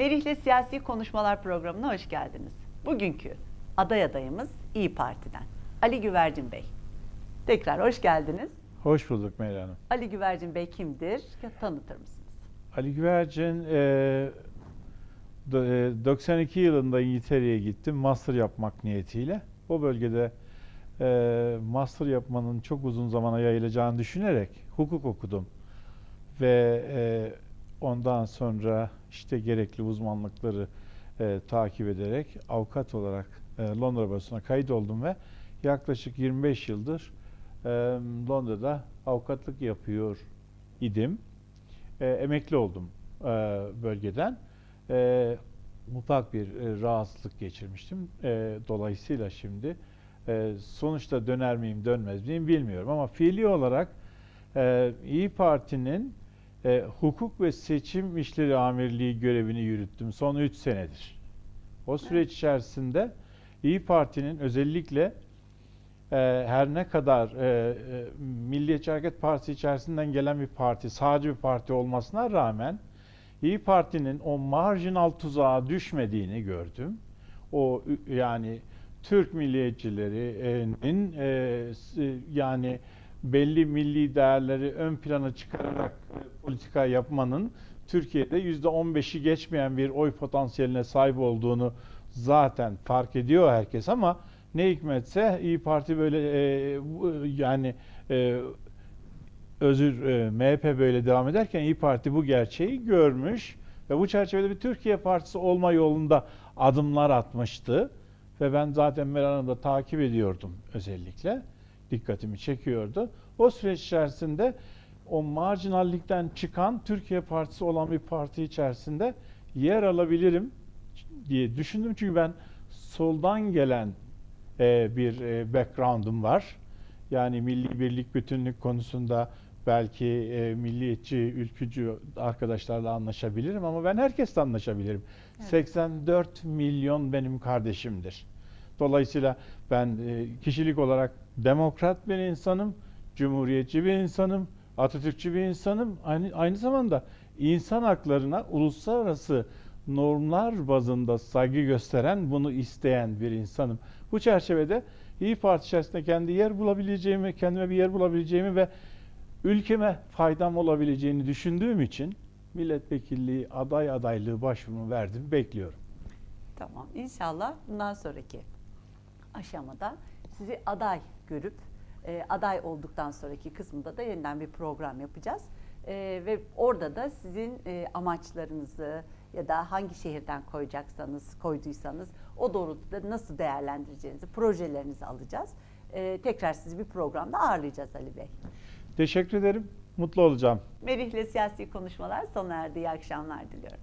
Merih'le Siyasi Konuşmalar programına hoş geldiniz. Bugünkü aday adayımız İyi Parti'den Ali Güvercin Bey. Tekrar hoş geldiniz. Hoş bulduk Meyra Hanım. Ali Güvercin Bey kimdir? Tanıtır mısınız? Ali Güvercin e, do- e, 92 yılında İngiltere'ye gittim master yapmak niyetiyle. O bölgede e, master yapmanın çok uzun zamana yayılacağını düşünerek hukuk okudum. Ve e, ondan sonra işte gerekli uzmanlıkları e, takip ederek avukat olarak e, Londra Barosu'na kayıt oldum ve yaklaşık 25 yıldır e, Londra'da avukatlık yapıyor idim. E, emekli oldum e, bölgeden. E, ufak bir e, rahatsızlık geçirmiştim. E, dolayısıyla şimdi e, sonuçta döner miyim dönmez miyim bilmiyorum ama fiili olarak e, İyi Parti'nin e, hukuk ve seçim işleri amirliği görevini yürüttüm son 3 senedir. O süreç içerisinde İyi Parti'nin özellikle e, her ne kadar e, e, Milliyetçi Hareket Partisi içerisinden gelen bir parti, sağcı bir parti olmasına rağmen İyi Parti'nin o marjinal tuzağa düşmediğini gördüm. O yani Türk milliyetçilerinin e, yani belli milli değerleri ön plana çıkararak politika yapmanın Türkiye'de %15'i geçmeyen bir oy potansiyeline sahip olduğunu zaten fark ediyor herkes ama ne hikmetse İyi Parti böyle e, yani e, özür e, MHP böyle devam ederken İyi Parti bu gerçeği görmüş ve bu çerçevede bir Türkiye Partisi olma yolunda adımlar atmıştı ve ben zaten Meral Hanım'da takip ediyordum özellikle dikkatimi çekiyordu. O süreç içerisinde o marjinallikten çıkan Türkiye Partisi olan bir parti içerisinde yer alabilirim diye düşündüm çünkü ben soldan gelen e, bir e, background'um var. Yani milli birlik bütünlük konusunda belki e, milliyetçi, ülkücü arkadaşlarla anlaşabilirim ama ben herkesle anlaşabilirim. Evet. 84 milyon benim kardeşimdir. Dolayısıyla ben e, kişilik olarak demokrat bir insanım, cumhuriyetçi bir insanım, Atatürkçü bir insanım. Aynı, aynı zamanda insan haklarına uluslararası normlar bazında saygı gösteren, bunu isteyen bir insanım. Bu çerçevede İyi Parti içerisinde kendi yer bulabileceğimi, kendime bir yer bulabileceğimi ve ülkeme faydam olabileceğini düşündüğüm için milletvekilliği aday adaylığı başvurumu verdim, bekliyorum. Tamam. İnşallah bundan sonraki aşamada sizi aday görüp e, aday olduktan sonraki kısmında da yeniden bir program yapacağız. E, ve orada da sizin e, amaçlarınızı ya da hangi şehirden koyacaksanız, koyduysanız o doğrultuda nasıl değerlendireceğinizi, projelerinizi alacağız. E, tekrar sizi bir programda ağırlayacağız Ali Bey. Teşekkür ederim, mutlu olacağım. Merih'le siyasi konuşmalar sona erdi. İyi akşamlar diliyorum.